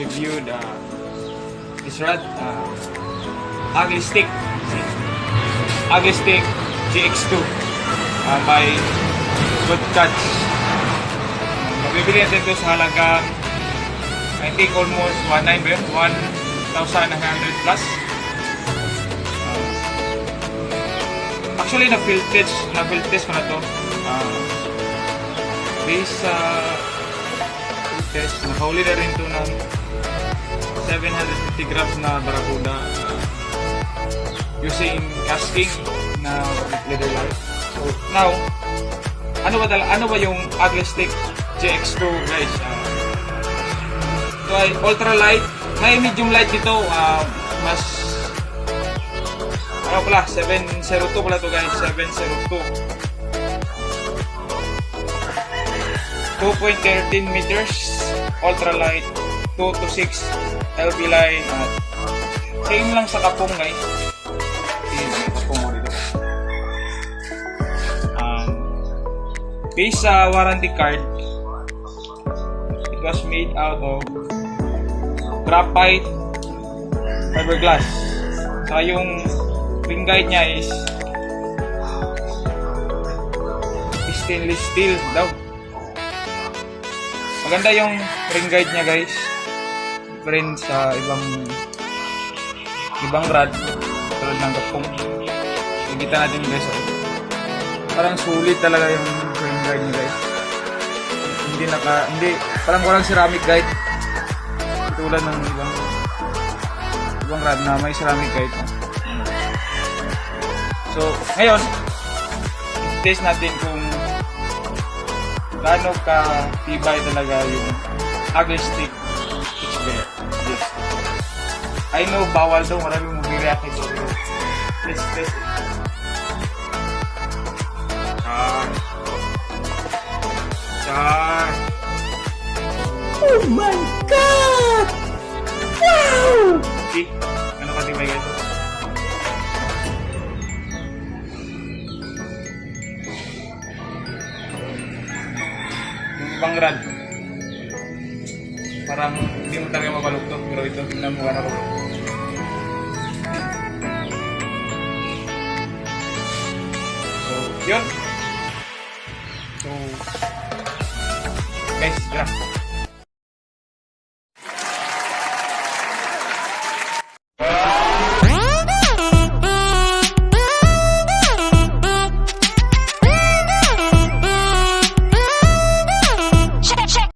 review the this rod, uh, Ugly Stick. Ugly Stick GX2 uh, by Good Cuts. Mabibili natin ito sa halagang I think almost 1.9 ba? 1,900 plus. Uh, actually, na-field test, na-field test ko na to. Uh, based sa field test, nakahuli na rin to ng 750 grams na barakuda uh, using casting na leather light. So, now, ano ba tala, ano ba yung ugly stick GX2 guys? Uh, ito ay ultra light. May medium light dito. ah, mas ano pala, 702 pala to guys. 702. 2.13 meters. Ultra light. 2 to 6 LB line. At same lang sa kapong guys. Um, based sa warranty card, it was made out of graphite fiberglass. Saka yung ring guide niya is stainless steel daw. Maganda yung ring guide niya guys. Different sa ibang ibang rod tulad ng kapong. Nakikita natin guys. Oh. Parang sulit talaga yung ring guide niya guys. Hindi naka hindi parang walang ceramic guide tulad ng ibang ibang rod na may ceramic guide no? so ngayon test natin kung gaano ka tibay talaga yung ugly stick it's there yes I know bawal daw maraming mag-react ito let's test it char char Oh my God! Wow! See? Ibang rad. Parang hindi mo talaga mabalugtog. Pero ito, tingnan mo gano'n ko. So, yun. So, guys, grab.